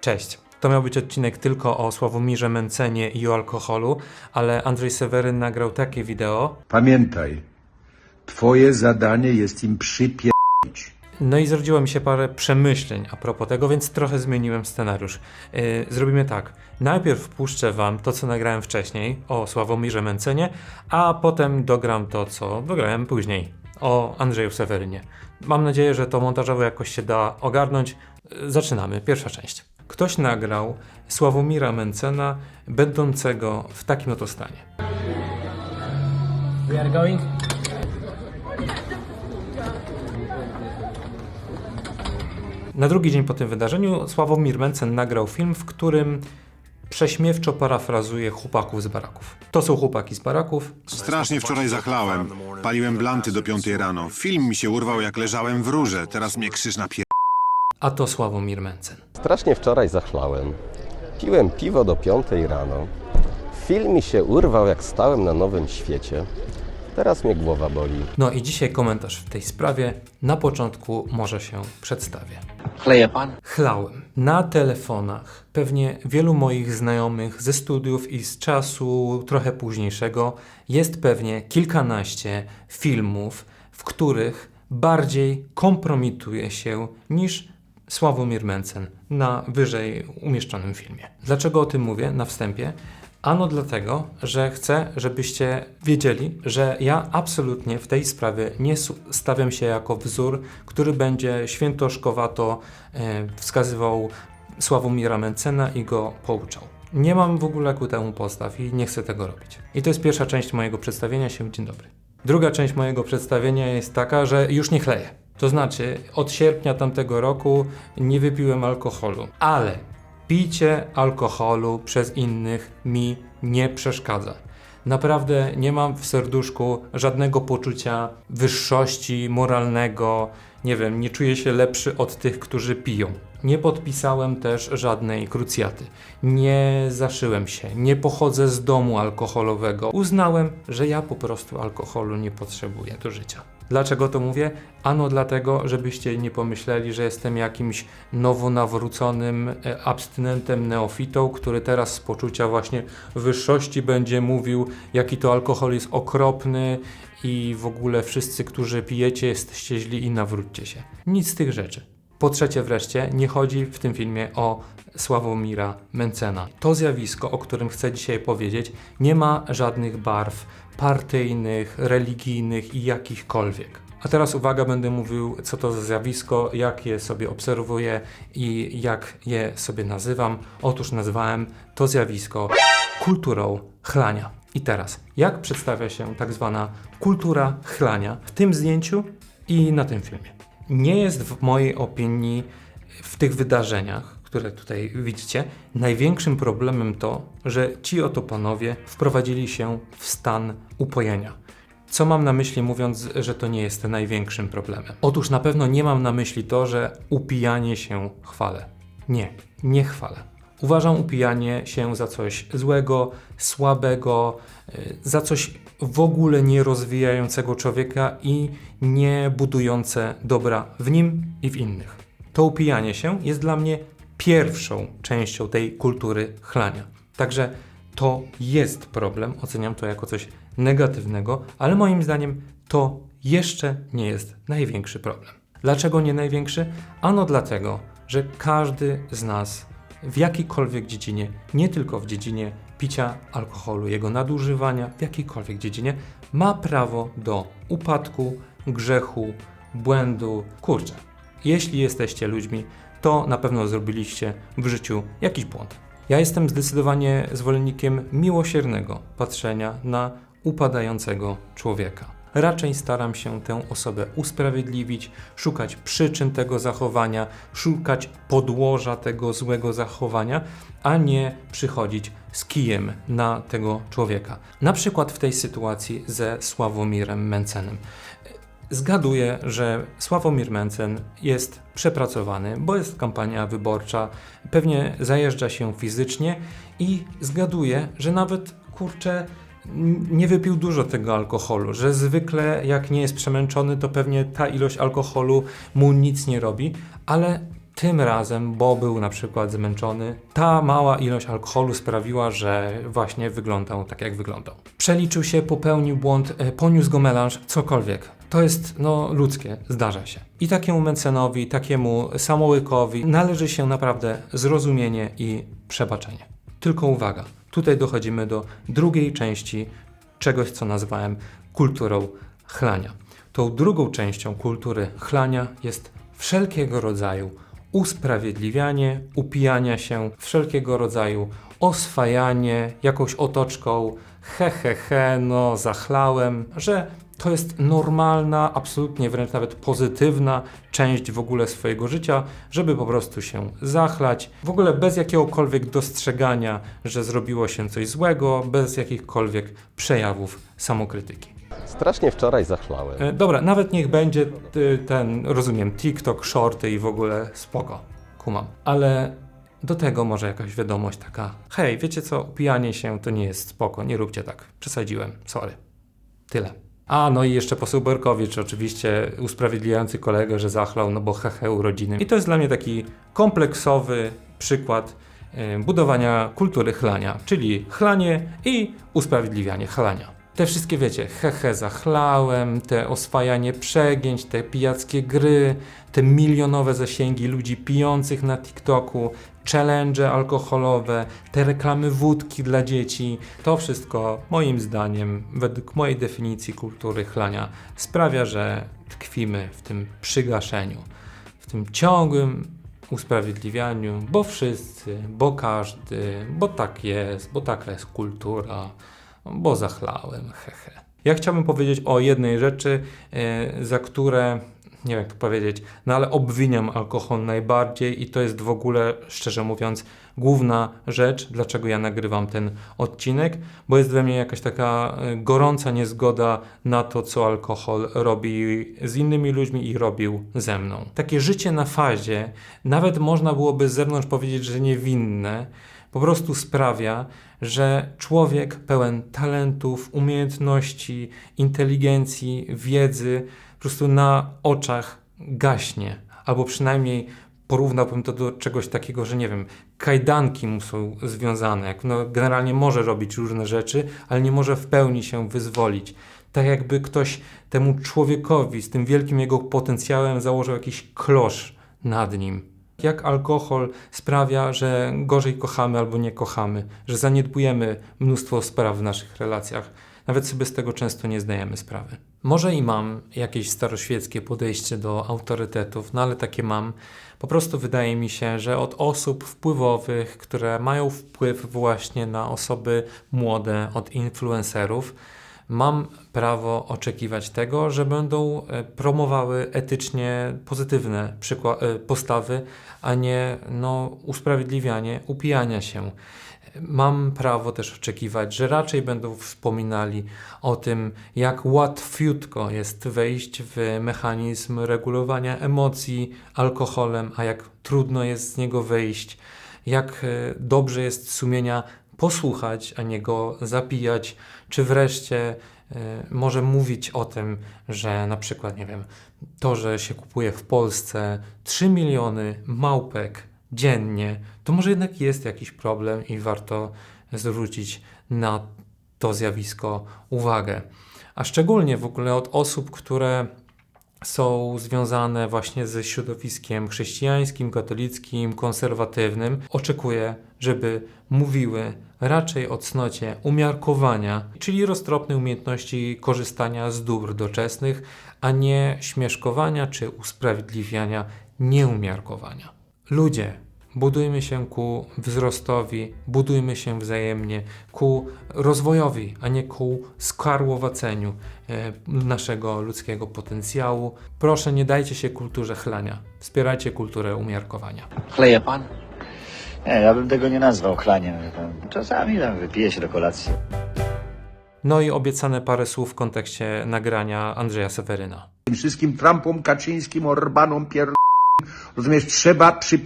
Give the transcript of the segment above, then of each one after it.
Cześć. To miał być odcinek tylko o Sławomirze Mencenie i o alkoholu, ale Andrzej Seweryn nagrał takie wideo. Pamiętaj, twoje zadanie jest im przypierdolić. No i zrodziło mi się parę przemyśleń a propos tego, więc trochę zmieniłem scenariusz. Yy, zrobimy tak. Najpierw wpuszczę wam to, co nagrałem wcześniej o Sławomirze Mencenie, a potem dogram to, co dograłem później o Andrzeju Sewerynie. Mam nadzieję, że to montażowo jakoś się da ogarnąć. Yy, Zaczynamy. Pierwsza część. Ktoś nagrał Sławomira Mencena będącego w takim oto stanie. We are going. Na drugi dzień po tym wydarzeniu Sławomir Mencen nagrał film, w którym prześmiewczo parafrazuje chłopaków z baraków. To są chłopaki z baraków. Strasznie wczoraj zachlałem. Paliłem blanty do piątej rano. Film mi się urwał jak leżałem w rurze. Teraz mnie krzyż napier... A to Sławomir Mencen. Strasznie wczoraj zachlałem. Piłem piwo do piątej rano. Film mi się urwał, jak stałem na nowym świecie. Teraz mnie głowa boli. No i dzisiaj komentarz w tej sprawie. Na początku może się przedstawię. Chleje pan? Chlałem na telefonach. Pewnie wielu moich znajomych ze studiów i z czasu trochę późniejszego jest pewnie kilkanaście filmów, w których bardziej kompromituje się niż Sławomir Mencen na wyżej umieszczonym filmie. Dlaczego o tym mówię na wstępie? Ano dlatego, że chcę, żebyście wiedzieli, że ja absolutnie w tej sprawie nie stawiam się jako wzór, który będzie świętoszkowato e, wskazywał Sławomira Mencena i go pouczał. Nie mam w ogóle ku temu postaw i nie chcę tego robić. I to jest pierwsza część mojego przedstawienia się. Dzień dobry. Druga część mojego przedstawienia jest taka, że już nie chleję. To znaczy, od sierpnia tamtego roku nie wypiłem alkoholu, ale picie alkoholu przez innych mi nie przeszkadza. Naprawdę nie mam w serduszku żadnego poczucia wyższości moralnego. Nie wiem, nie czuję się lepszy od tych, którzy piją. Nie podpisałem też żadnej krucjaty. Nie zaszyłem się, nie pochodzę z domu alkoholowego. Uznałem, że ja po prostu alkoholu nie potrzebuję do życia. Dlaczego to mówię? Ano dlatego, żebyście nie pomyśleli, że jestem jakimś nowonawróconym e, abstynentem neofitą, który teraz z poczucia właśnie wyższości będzie mówił, jaki to alkohol jest okropny i w ogóle wszyscy, którzy pijecie, jesteście źli i nawróćcie się. Nic z tych rzeczy. Po trzecie wreszcie, nie chodzi w tym filmie o Sławomira Mencena. To zjawisko, o którym chcę dzisiaj powiedzieć, nie ma żadnych barw partyjnych, religijnych i jakichkolwiek. A teraz uwaga, będę mówił, co to za zjawisko, jak je sobie obserwuję i jak je sobie nazywam. Otóż nazwałem to zjawisko kulturą chlania. I teraz, jak przedstawia się tak zwana kultura chlania w tym zdjęciu i na tym filmie? Nie jest w mojej opinii w tych wydarzeniach, które tutaj widzicie, największym problemem to, że ci oto panowie wprowadzili się w stan upojenia. Co mam na myśli mówiąc, że to nie jest największym problemem? Otóż na pewno nie mam na myśli to, że upijanie się chwalę. Nie, nie chwalę. Uważam upijanie się za coś złego, słabego, y, za coś w ogóle nie rozwijającego człowieka i nie budujące dobra w nim i w innych. To upijanie się jest dla mnie pierwszą częścią tej kultury chlania. Także to jest problem, oceniam to jako coś negatywnego, ale moim zdaniem to jeszcze nie jest największy problem. Dlaczego nie największy? Ano dlatego, że każdy z nas w jakiejkolwiek dziedzinie, nie tylko w dziedzinie picia alkoholu, jego nadużywania, w jakiejkolwiek dziedzinie, ma prawo do upadku, grzechu, błędu. Kurczę, jeśli jesteście ludźmi, to na pewno zrobiliście w życiu jakiś błąd. Ja jestem zdecydowanie zwolennikiem miłosiernego patrzenia na upadającego człowieka. Raczej staram się tę osobę usprawiedliwić, szukać przyczyn tego zachowania, szukać podłoża tego złego zachowania, a nie przychodzić z kijem na tego człowieka. Na przykład w tej sytuacji ze Sławomirem Mencenem. Zgaduję, że Sławomir Mencen jest przepracowany, bo jest kampania wyborcza, pewnie zajeżdża się fizycznie i zgaduję, że nawet kurczę nie wypił dużo tego alkoholu, że zwykle jak nie jest przemęczony, to pewnie ta ilość alkoholu mu nic nie robi, ale Tym razem, bo był na przykład zmęczony, ta mała ilość alkoholu sprawiła, że właśnie wyglądał tak, jak wyglądał. Przeliczył się, popełnił błąd, e, poniósł go melanż, cokolwiek. To jest, no, ludzkie, zdarza się. I takiemu Mencenowi, takiemu Samołykowi należy się naprawdę zrozumienie i przebaczenie. Tylko uwaga, tutaj dochodzimy do drugiej części czegoś, co nazwałem kulturą chlania. Tą drugą częścią kultury chlania jest wszelkiego rodzaju usprawiedliwianie, upijania się, wszelkiego rodzaju oswajanie jakąś otoczką, he he he, no zachlałem, że to jest normalna, absolutnie wręcz nawet pozytywna część w ogóle swojego życia, żeby po prostu się zachlać, w ogóle bez jakiegokolwiek dostrzegania, że zrobiło się coś złego, bez jakichkolwiek przejawów samokrytyki. Strasznie wczoraj zachlałem. E, Dobra, nawet niech będzie y, ten, rozumiem, TikTok, shorty i w ogóle spoko, kumam. Ale do tego może jakaś wiadomość taka, hej, wiecie co, upijanie się to nie jest spoko, nie róbcie tak, przesadziłem, sorry. Tyle. A, no i jeszcze poseł Berkowicz, oczywiście usprawiedliwiający kolegę, że zachlał, no bo hehe urodziny. I to jest dla mnie taki kompleksowy przykład y, budowania kultury chlania, czyli chlanie i usprawiedliwianie chlania. Te wszystkie, wiecie, hehe zachlałem, te oswajanie przegięć, te pijackie gry, te milionowe zasięgi ludzi pijących na TikToku, challenge alkoholowe, te reklamy wódki dla dzieci, to wszystko moim zdaniem, według mojej definicji kultury chlania, sprawia, że tkwimy w tym przygaszeniu, w tym ciągłym usprawiedliwianiu, bo wszyscy, bo każdy, bo tak jest, bo taka jest kultura, bo zachlałem, hehe. Ja chciałbym powiedzieć o jednej rzeczy, e, za które, nie wiem jak to powiedzieć, no ale obwiniam alkohol najbardziej i to jest w ogóle, szczerze mówiąc, główna rzecz, dlaczego ja nagrywam ten odcinek, bo jest we mnie jakaś taka e, gorąca niezgoda na to, co alkohol robi z innymi ludźmi i robił ze mną. Takie życie na fazie, nawet można byłoby z zewnątrz powiedzieć, że niewinne, po prostu sprawia, że człowiek pełen talentów, umiejętności, inteligencji, wiedzy po prostu na oczach gaśnie, albo przynajmniej porównałbym to do czegoś takiego, że nie wiem, kajdanki mu są związane. No, generalnie może robić różne rzeczy, ale nie może w pełni się wyzwolić. Tak jakby ktoś temu człowiekowi z tym wielkim jego potencjałem założył jakiś klosz nad nim. Jak alkohol sprawia, że gorzej kochamy albo nie kochamy, że zaniedbujemy mnóstwo spraw w naszych relacjach. Nawet sobie z tego często nie zdajemy sprawy. Może i mam jakieś staroświeckie podejście do autorytetów, no ale takie mam. Po prostu wydaje mi się, że od osób wpływowych, które mają wpływ właśnie na osoby młode, od influencerów, mam prawo oczekiwać tego, że będą e, promowały etycznie pozytywne e, postawy, a nie no, usprawiedliwianie upijania się. Mam prawo też oczekiwać, że raczej będą wspominali o tym, jak łatwiutko jest wejść w mechanizm regulowania emocji alkoholem, a jak trudno jest z niego wyjść, jak e, dobrze jest sumienia posłuchać, a nie go zapijać, czy wreszcie y, może mówić o tym, że na przykład, nie wiem, to, że się kupuje w Polsce 3 miliony małpek dziennie, to może jednak jest jakiś problem i warto zwrócić na to zjawisko uwagę. A szczególnie w ogóle od osób, które są związane właśnie ze środowiskiem chrześcijańskim, katolickim, konserwatywnym, oczekuję, żeby mówiły raczej o cnocie umiarkowania, czyli roztropnej umiejętności korzystania z dóbr doczesnych, a nie śmieszkowania czy usprawiedliwiania nieumiarkowania. Ludzie, budujmy się ku wzrostowi, budujmy się wzajemnie ku rozwojowi, a nie ku skarłowaceniu e, naszego ludzkiego potencjału. Proszę, nie dajcie się kulturze chlania. Wspierajcie kulturę umiarkowania. Chleje pan? Nie, ja bym tego nie nazwał chlaniem. Czasami tam wypije się do kolacji. No i obiecane parę słów w kontekście nagrania Andrzeja Seweryna. Tym wszystkim Trumpom, Kaczyńskim, Orbanom, pier... Rozumiesz, trzeba przy...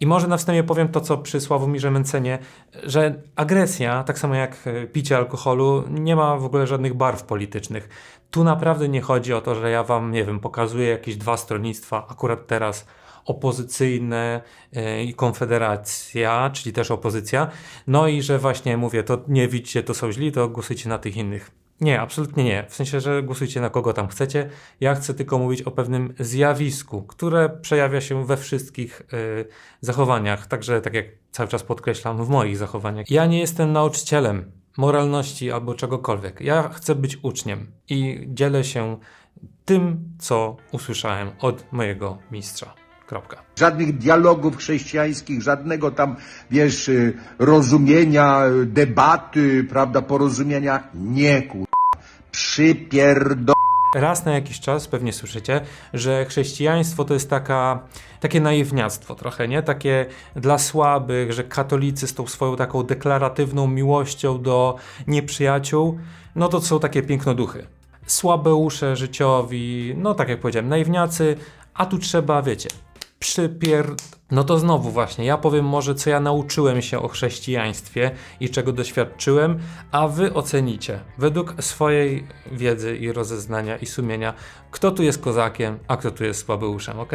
I może na wstępie powiem to, co przy Sławomirze Mencenie, że agresja, tak samo jak e, picie alkoholu, nie ma w ogóle żadnych barw politycznych. Tu naprawdę nie chodzi o to, że ja wam, nie wiem, pokazuję jakieś dwa stronnictwa akurat teraz opozycyjne e, i konfederacja, czyli też opozycja. No i że właśnie mówię, to nie widzicie, to są źli, to głosujcie na tych innych. Nie, absolutnie nie. W sensie, że głosujcie na kogo tam chcecie. Ja chcę tylko mówić o pewnym zjawisku, które przejawia się we wszystkich y, zachowaniach. Także, tak jak cały czas podkreślam, w moich zachowaniach. Ja nie jestem nauczycielem moralności albo czegokolwiek. Ja chcę być uczniem i dzielę się tym, co usłyszałem od mojego mistrza. Kropka. Żadnych dialogów chrześcijańskich, żadnego tam, wiesz, y, rozumienia, y, debaty, prawda, porozumienia. Nie, kur... Przypierdo... Raz na jakiś czas pewnie słyszycie, że chrześcijaństwo to jest taka, takie naiwniactwo trochę, nie? Takie dla słabych, że katolicy z tą swoją taką deklaratywną miłością do nieprzyjaciół, no to są takie pięknoduchy. Słabeusze życiowi, no tak jak powiedziałem, naiwniacy, a tu trzeba, wiecie, przypier... No to znowu właśnie, ja powiem może, co ja nauczyłem się o chrześcijaństwie i czego doświadczyłem, a wy ocenicie, według swojej wiedzy i rozeznania i sumienia, kto tu jest kozakiem, a kto tu jest słabeuszem, ok?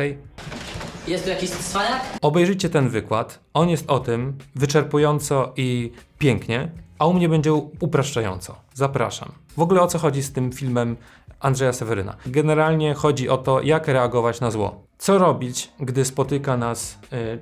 Jest tu jakiś cwaniak? Obejrzyjcie ten wykład, on jest o tym wyczerpująco i pięknie, a u mnie będzie upraszczająco. Zapraszam. W ogóle o co chodzi z tym filmem Andrzeja Seweryna? Generalnie chodzi o to, jak reagować na zło. Co robić, gdy spotyka nas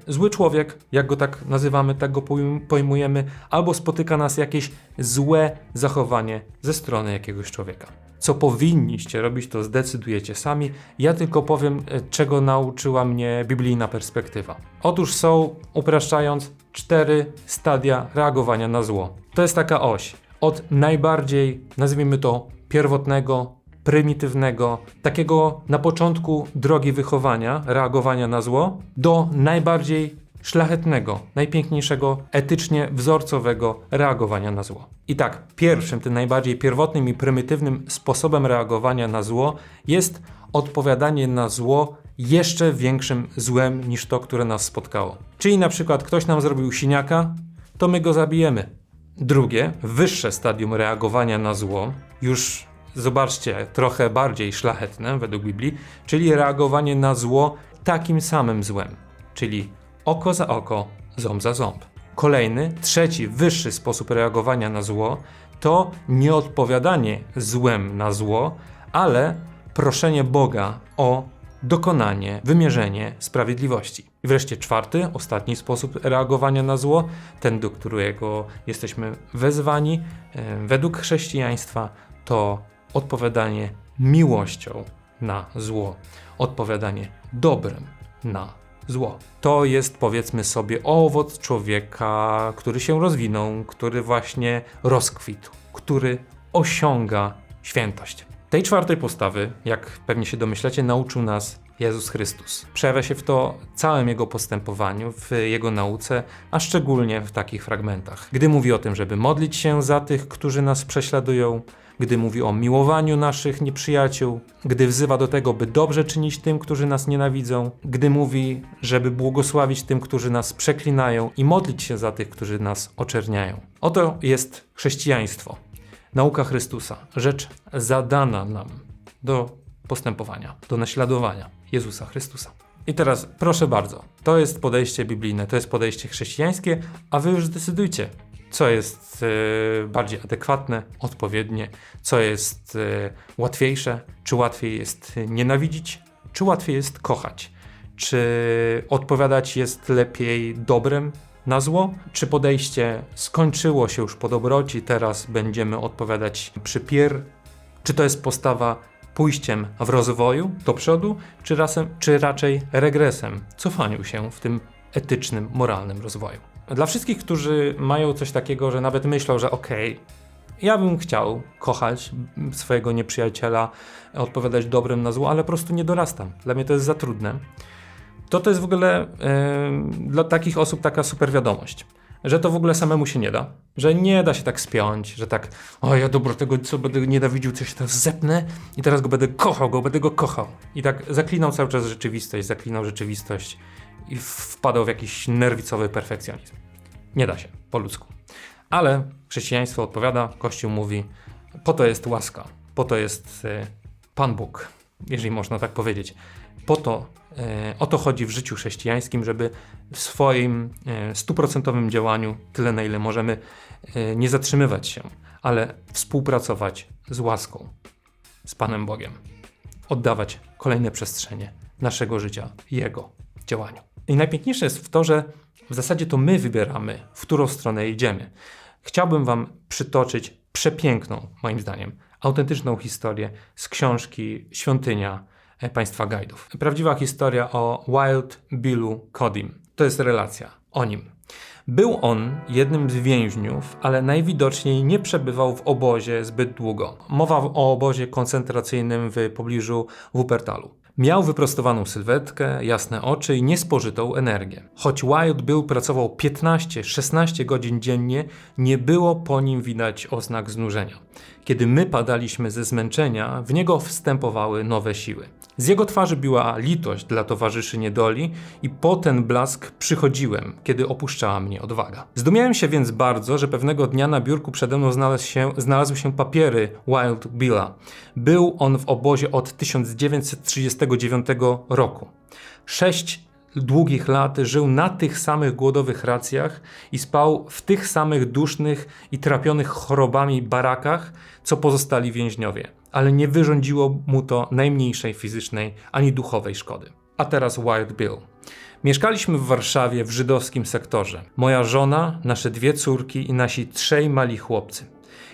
y, zły człowiek, jak go tak nazywamy, tak go pojm- pojmujemy, albo spotyka nas jakieś złe zachowanie ze strony jakiegoś człowieka. Co powinniście robić, to zdecydujecie sami. Ja tylko powiem, y, czego nauczyła mnie biblijna perspektywa. Otóż są, upraszczając, cztery stadia reagowania na zło. To jest taka oś. Od najbardziej, nazwijmy to, pierwotnego, prymitywnego, takiego na początku drogi wychowania, reagowania na zło, do najbardziej szlachetnego, najpiękniejszego, etycznie wzorcowego reagowania na zło. I tak, pierwszym, tym najbardziej pierwotnym i prymitywnym sposobem reagowania na zło jest odpowiadanie na zło jeszcze większym złem niż to, które nas spotkało. Czyli na przykład ktoś nam zrobił siniaka, to my go zabijemy. Drugie, wyższe stadium reagowania na zło, już zobaczcie, trochę bardziej szlachetne według Biblii, czyli reagowanie na zło takim samym złem, czyli oko za oko, ząb za ząb. Kolejny, trzeci, wyższy sposób reagowania na zło to nieodpowiadanie złem na zło, ale proszenie Boga o dokonanie, wymierzenie sprawiedliwości. I wreszcie czwarty, ostatni sposób reagowania na zło, ten, do którego jesteśmy wezwani według chrześcijaństwa, to odpowiadanie miłością na zło, odpowiadanie dobrem na zło. To jest powiedzmy sobie owoc człowieka, który się rozwinął, który właśnie rozkwitł, który osiąga świętość. Tej czwartej postawy, jak pewnie się domyślacie, nauczył nas Jezus Chrystus. Przejawia się w to całym jego postępowaniu, w jego nauce, a szczególnie w takich fragmentach. Gdy mówi o tym, żeby modlić się za tych, którzy nas prześladują, gdy mówi o miłowaniu naszych nieprzyjaciół, gdy wzywa do tego, by dobrze czynić tym, którzy nas nienawidzą, gdy mówi, żeby błogosławić tym, którzy nas przeklinają i modlić się za tych, którzy nas oczerniają. Oto jest chrześcijaństwo, nauka Chrystusa, rzecz zadana nam do postępowania, do naśladowania Jezusa Chrystusa. I teraz proszę bardzo, to jest podejście biblijne, to jest podejście chrześcijańskie, a wy już zdecydujcie, co jest e, bardziej adekwatne, odpowiednie, co jest e, łatwiejsze, czy łatwiej jest nienawidzić, czy łatwiej jest kochać, czy odpowiadać jest lepiej dobrem na zło, czy podejście skończyło się już po dobroci, teraz będziemy odpowiadać przypier, czy to jest postawa pójściem w rozwoju do przodu, czy, czy raczej regresem, cofaniu się w tym etycznym, moralnym rozwoju. Dla wszystkich, którzy mają coś takiego, że nawet myślą, że okej, ja bym chciał kochać swojego nieprzyjaciela, odpowiadać dobrem na zło, ale po prostu nie dorastam. Dla mnie to jest za trudne. To to jest w ogóle e, dla takich osób taka super wiadomość, że to w ogóle samemu się nie da, że nie da się tak spiąć, że tak, o ja dobro tego, co będę nienawidził, coś teraz zepnę i teraz go będę kochał, go będę go kochał. I tak zaklinał cały czas rzeczywistość, zaklinał rzeczywistość i wpadał w jakiś nerwicowy perfekcjonizm. Nie da się, po ludzku. Ale chrześcijaństwo odpowiada, Kościół mówi, po to jest łaska, po to jest y, Pan Bóg, jeżeli można tak powiedzieć. Po to, e, o to chodzi w życiu chrześcijańskim, żeby w swoim e, stuprocentowym działaniu, tyle na ile możemy, e, nie zatrzymywać się, ale współpracować z łaską, z Panem Bogiem. Oddawać kolejne przestrzenie naszego życia Jego działaniu. I najpiękniejsze jest w to, że w zasadzie to my wybieramy, w którą stronę idziemy. Chciałbym Wam przytoczyć przepiękną, moim zdaniem, autentyczną historię z książki Świątynia e, Państwa Gajdów. Prawdziwa historia o Wild Billu Codim. To jest relacja o nim. Był on jednym z więźniów, ale najwidoczniej nie przebywał w obozie zbyt długo. Mowa o obozie koncentracyjnym w pobliżu Wuppertalu. Miał wyprostowaną sylwetkę, jasne oczy i niespożytą energię. Choć Wild Bill pracował 15-16 godzin dziennie, nie było po nim widać oznak znużenia. Kiedy my padaliśmy ze zmęczenia, w niego wstępowały nowe siły. Z jego twarzy biła litość dla towarzyszy niedoli i po ten blask przychodziłem, kiedy opuszczała mnie odwaga. Zdumiałem się więc bardzo, że pewnego dnia na biurku przede mną znalazł się, znalazły się papiery Wild Billa. Był on w obozie od 1939 roku. Sześć długich lat żył na tych samych głodowych racjach i spał w tych samych dusznych i trapionych chorobami barakach, co pozostali więźniowie, ale nie wyrządziło mu to najmniejszej fizycznej ani duchowej szkody. A teraz Wild Bill. Mieszkaliśmy w Warszawie w żydowskim sektorze. Moja żona, nasze dwie córki i nasi trzej mali chłopcy.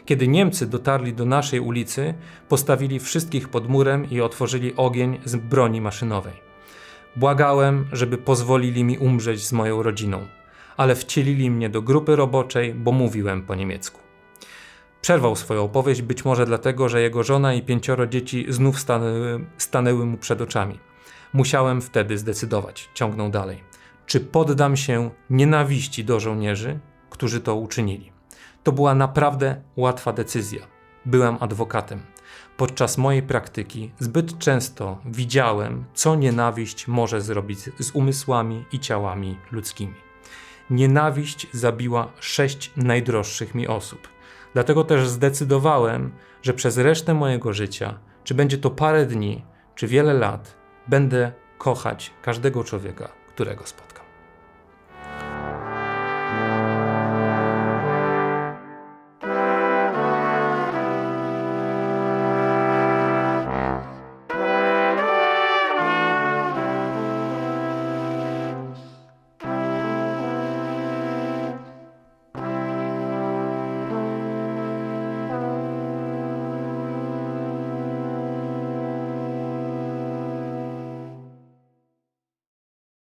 Kiedy Niemcy dotarli do naszej ulicy, postawili wszystkich pod murem i otworzyli ogień z broni maszynowej. Błagałem, żeby pozwolili mi umrzeć z moją rodziną, ale wcielili mnie do grupy roboczej, bo mówiłem po niemiecku. Przerwał swoją opowieść, być może dlatego, że jego żona i pięcioro dzieci znów stanęły, stanęły mu przed oczami. Musiałem wtedy zdecydować, ciągnął dalej, czy poddam się nienawiści do żołnierzy, którzy to uczynili. To była naprawdę łatwa decyzja. Byłem adwokatem. Podczas mojej praktyki zbyt często widziałem, co nienawiść może zrobić z umysłami i ciałami ludzkimi. Nienawiść zabiła sześć najdroższych mi osób. Dlatego też zdecydowałem, że przez resztę mojego życia, czy będzie to parę dni, czy wiele lat, będę kochać każdego człowieka, którego spotkam.